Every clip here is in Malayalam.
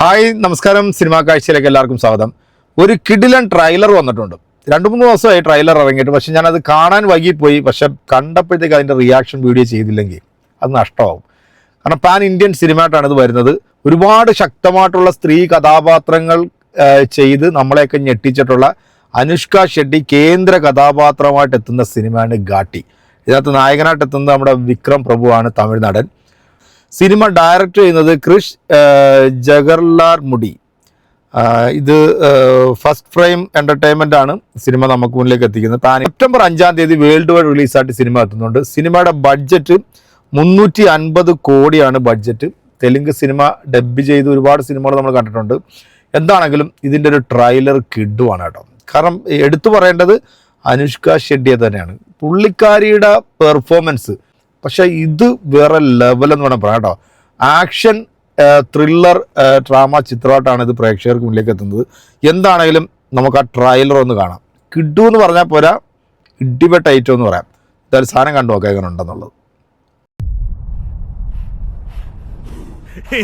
ഹായ് നമസ്കാരം. സിനിമാ കാഴ്ചയിലേക്ക് എല്ലാവർക്കും സ്വാഗതം. ഒരു കിഡിലൻ ട്രെയിലർ വന്നിട്ടുണ്ട്. രണ്ട് മൂന്ന് ദിവസമായി ട്രെയിലർ ഇറങ്ങിയിട്ട് പക്ഷെ ഞാനത് കാണാൻ വൈകിപ്പോയി പക്ഷെ കണ്ടപ്പോഴത്തേക്ക് അതിന്റെ റിയാക്ഷൻ വീഡിയോ ചെയ്തില്ലെങ്കിൽ അത് നഷ്ടമാവും. കാരണം പാൻ ഇന്ത്യൻ സിനിമയായിട്ടാണ് ഇത് വരുന്നത്. ഒരുപാട് ശക്തമായിട്ടുള്ള സ്ത്രീ കഥാപാത്രങ്ങൾ ചെയ്ത് നമ്മളെയൊക്കെ ഞെട്ടിച്ചിട്ടുള്ള അനുഷ്ക ഷെട്ടി കേന്ദ്ര കഥാപാത്രമായിട്ട് എത്തുന്ന സിനിമയാണ് ഗാട്ടി. ഇതിനകത്ത് നായകനായിട്ട് എത്തുന്നത് നമ്മുടെ വിക്രം പ്രഭുവാണ് തമിഴ് നടൻ. സിനിമ ഡയറക്റ്റ് ചെയ്യുന്നത് ക്രിഷ് ജഗർലാൽ മുടി. ഇത് ഫസ്റ്റ് ഫ്രെയിം എന്റർടൈൻമെന്റ് ആണ് സിനിമ നമുക്ക് മുന്നിലേക്ക് എത്തിക്കുന്നത്. താൻ സെപ്റ്റംബർ അഞ്ചാം തീയതി വേൾഡ് വൈഡ് റിലീസായിട്ട് സിനിമ എത്തുന്നുണ്ട്. സിനിമയുടെ ബഡ്ജറ്റ് മുന്നൂറ്റി അൻപത് കോടിയാണ് ബഡ്ജറ്റ്. തെലുങ്ക് സിനിമ ഡബ് ചെയ്ത് ഒരുപാട് സിനിമകൾ നമ്മൾ കണ്ടിട്ടുണ്ട്. എന്താണെങ്കിലും ഇതിന്റെ ഒരു ട്രailer കിഡുവാണ് കേട്ടോ. കാരണം എടുത്തു പറയേണ്ടത് അനുഷ്ക ഷെഡ്ഡിയെ തന്നെയാണ്. പുള്ളിക്കാരിയുടെ പെർഫോമൻസ് പക്ഷെ ഇത് വേറെ ലെവൽ എന്ന് വേണം പറയാം കേട്ടോ. ആക്ഷൻ ത്രില്ലർ ഡ്രാമ ചിത്രമായിട്ടാണ് ഇത് പ്രേക്ഷകർക്ക് മുന്നിലേക്ക് എത്തുന്നത്. എന്താണെങ്കിലും നമുക്ക് ആ ട്രailer ഒന്ന് കാണാം. കിഡു എന്ന് പറഞ്ഞാൽ പോരാ ഇടിപെട്ട ഐറ്റം എന്ന് പറയാം. എന്തായാലും സാധനം കണ്ടു എങ്ങനെ ഉണ്ടെന്നുള്ളത്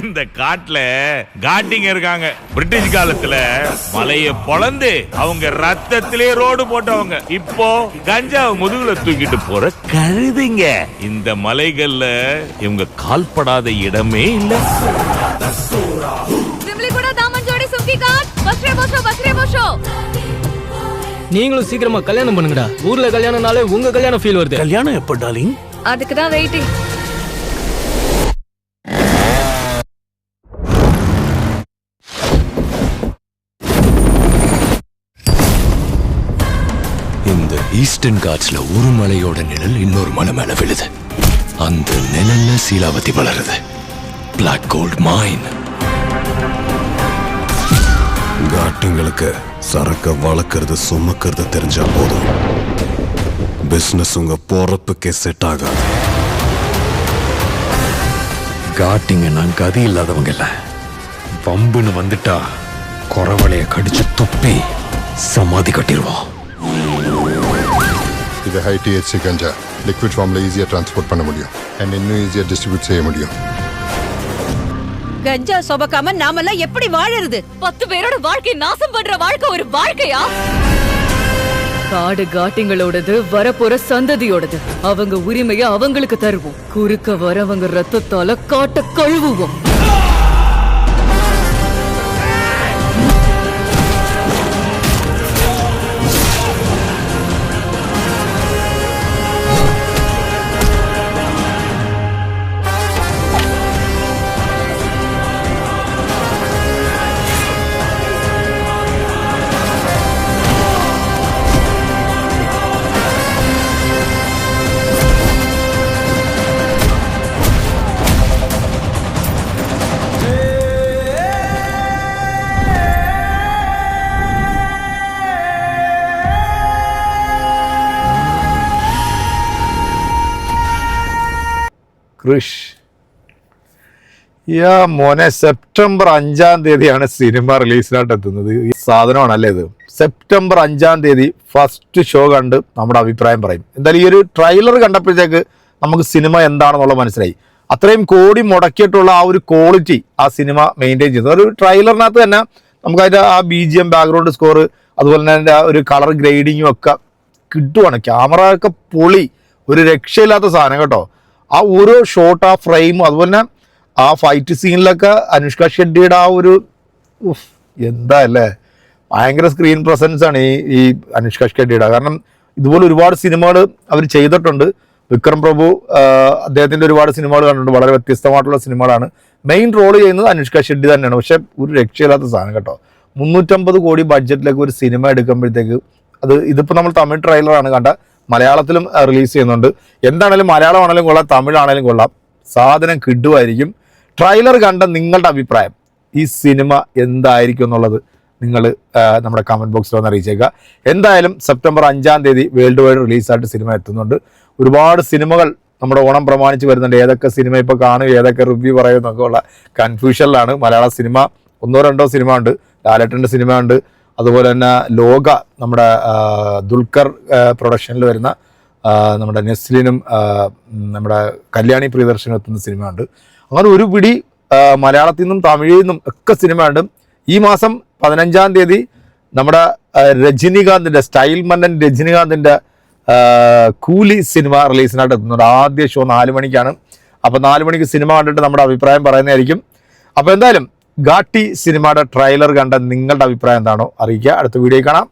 இந்த காட்டுல காட்டிங்க இருக்காங்க. பிரிட்டிஷ் காலத்துல மலைய பொழந்து அவங்க ரத்தத்திலே ரோடு போட்டவங்க. இப்போ கஞ்சாவை முதுகுல தூக்கிட்டு போற கழுதுங்க இந்த மலைகள்ல இவங்க கால்படாத இடமே இல்ல. நீங்களும் சீக்கிரமா கல்யாணம் பண்ணுங்கடா. ஊர்ல கல்யாணம்னாலே உங்க கல்யாணம் ஃபீல் வருது. கல்யாணம் எப்ப டாலிங் அதுக்கு வெயிட்டிங் ஈஸ்டர்ன் காட்ஸ்ல ஒரு மலையோட நிழல் இன்னொரு மலை மேல விழுது. அந்த நிழல்ல சீலாவதி வளருது. பிளாக் கோல்ட் மைன் காட்டுங்களுக்கு சரக்க வளர்க்கறது சுமக்கிறது தெரிஞ்சா போதும். பிசினஸ் உங்க பொறப்புக்கே செட் ஆகாது. காட்டிங்க நான் கதி இல்லாதவங்க இல்ல. பம்புன்னு வந்துட்டா குறவளைய கடிச்சு துப்பி சமாதி கட்டிடுவோம் இது ஹை டிஹெச்சி கஞ்சா லிக்விட் ஃபார்மில் ஈஸியாக ட்ரான்ஸ்போர்ட் பண்ண முடியும். அண்ட் இன்னும் ஈஸியாக டிஸ்ட்ரிபியூட் செய்ய முடியும். கஞ்சா சுமக்காம நாமெல்லாம் எப்படி வாழறது? பத்து பேரோட வாழ்க்கை நாசம் பண்ற வாழ்க்கை ஒரு வாழ்க்கையா? காடு காட்டிங்களோடது வரப்போற சந்ததியோடது. அவங்க உரிமைய அவங்களுக்கு தருவோம். குறுக்க வரவங்க ரத்தத்தால காட்ட கழுவுவோம். കൃഷ്. യാ മോനെ സെപ്റ്റംബർ അഞ്ചാം തീയതിയാണ് സിനിമ റിലീസിനായിട്ട് എത്തുന്നത് ഈ സാധനമാണല്ലേ ഇത്? സെപ്റ്റംബർ അഞ്ചാം തീയതി ഫസ്റ്റ് ഷോ കണ്ട് നമ്മുടെ അഭിപ്രായം പറയും. എന്തായാലും ഈ ഒരു ട്രെയിലർ കണ്ടപ്പോഴത്തേക്ക് നമുക്ക് സിനിമ എന്താണെന്നുള്ളത് മനസ്സിലായി. അത്രയും കോടി മുടക്കിയിട്ടുള്ള ആ ഒരു ക്വാളിറ്റി ആ സിനിമ മെയിന്റെയിൻ ചെയ്യുന്നത് ഒരു ട്രെയിലറിനകത്ത് തന്നെ നമുക്ക് അതിന്റെ ആ B G M background score അതുപോലെ തന്നെ അതിന്റെ ഒരു കളർ ഗ്രേഡിങ്ങും ഒക്കെ കിട്ടുവാണ്. ക്യാമറ ഒക്കെ പൊളി. ഒരു രക്ഷയില്ലാത്ത സാധനം കേട്ടോ. ആ ഓരോ ഷോട്ട് ആ ഫ്രെയിം അതുപോലെ ആ ഫൈറ്റ് സീനിലൊക്കെ അനുഷ്ക ഷെഡ്ഡിയുടെ ആ ഒരു എന്താ അല്ലേ? ഭയങ്കര സ്ക്രീൻ പ്രസൻസ് ആണ് ഈ ഈ അനുഷ്ക ഷെഡ്ഡിയുടെ. കാരണം ഇതുപോലെ ഒരുപാട് സിനിമകൾ അവർ ചെയ്തിട്ടുണ്ട്. വിക്രം പ്രഭു അദ്ദേഹത്തിന്റെ ഒരുപാട് സിനിമകൾ കണ്ടിട്ടുണ്ട്. വളരെ വ്യത്യസ്തമായിട്ടുള്ള സിനിമകളാണ്. മെയിൻ റോൾ ചെയ്യുന്നത് അനുഷ്ക ഷെഡ്ഡി തന്നെയാണ്. പക്ഷേ ഒരു രക്ഷയില്ലാത്ത സാധനം കേട്ടോ. മുന്നൂറ്റമ്പത് കോടി ബഡ്ജറ്റിലേക്ക് ഒരു സിനിമ എടുക്കുമ്പോഴത്തേക്ക് അത് ഇതിപ്പോൾ നമ്മൾ തമിഴ് ട്രെയിലറാണ് കണ്ട മലയാളത്തിലും റിലീസ് ചെയ്യുന്നുണ്ട്. എന്താണേലും മലയാളമാണേലും കൊള്ളാം തമിഴാണേലും കൊള്ളാം. സാധനം കിട്ടുമായിരിക്കും. ട്രെയിലർ കണ്ട നിങ്ങളുടെ അഭിപ്രായം. ഈ സിനിമ എന്തായിരിക്കും എന്നുള്ളത് നിങ്ങൾ നമ്മുടെ കമന്റ് ബോക്സിൽ ഒന്ന് അറിയിച്ചേക്കുക. എന്തായാലും സെപ്റ്റംബർ അഞ്ചാം തീയതി വേൾഡ് വൈഡ് റിലീസായിട്ട് സിനിമ എത്തുന്നുണ്ട്. ഒരുപാട് സിനിമകൾ നമ്മുടെ ഓണം പ്രമാണിച്ച് വരുന്നുണ്ട്. ഏതൊക്കെ സിനിമ ഇപ്പോൾ കാണും ഏതൊക്കെ റിവ്യൂ പറയും എന്നൊക്കെ ഉള്ള കൺഫ്യൂഷനിലാണ് മലയാള സിനിമ ഒന്നോ രണ്ടോ സിനിമ ഉണ്ട്. ലാലേട്ടന്റെ സിനിമ ഉണ്ട്. അതുപോലെ തന്നെ ലോക നമ്മുടെ ദുൽഖർ പ്രൊഡക്ഷനിൽ വരുന്ന നമ്മുടെ നെസ്ലിനും നമ്മുടെ കല്യാണി പ്രിയദർശനും എത്തുന്ന സിനിമ ഉണ്ട് അങ്ങനെ ഒരു പിടി മലയാളത്തിൽ നിന്നും തമിഴിൽ നിന്നും ഒക്കെ സിനിമ ഉണ്ട് ഈ മാസം പതിനഞ്ചാം തീയതി നമ്മുടെ രജനികാന്തിന്റെ സ്റ്റൈൽ മന്നൻ രജനികാന്തിന്റെ കൂലി സിനിമ റിലീസിനായിട്ട് എത്തുന്നുണ്ട്. ആദ്യ ഷോ നാല് മണിക്കാണ്. അപ്പോൾ നാല് മണിക്ക് സിനിമ കണ്ടിട്ട് നമ്മുടെ അഭിപ്രായം പറയുന്നതായിരിക്കും. അപ്പോൾ എന്തായാലും ഗാട്ടി സിനിമയുടെ ട്രെയിലർ കണ്ട നിങ്ങളുടെ അഭിപ്രായം എന്താണോ അറിയിക്കുക. അടുത്ത വീഡിയോ കാണാം.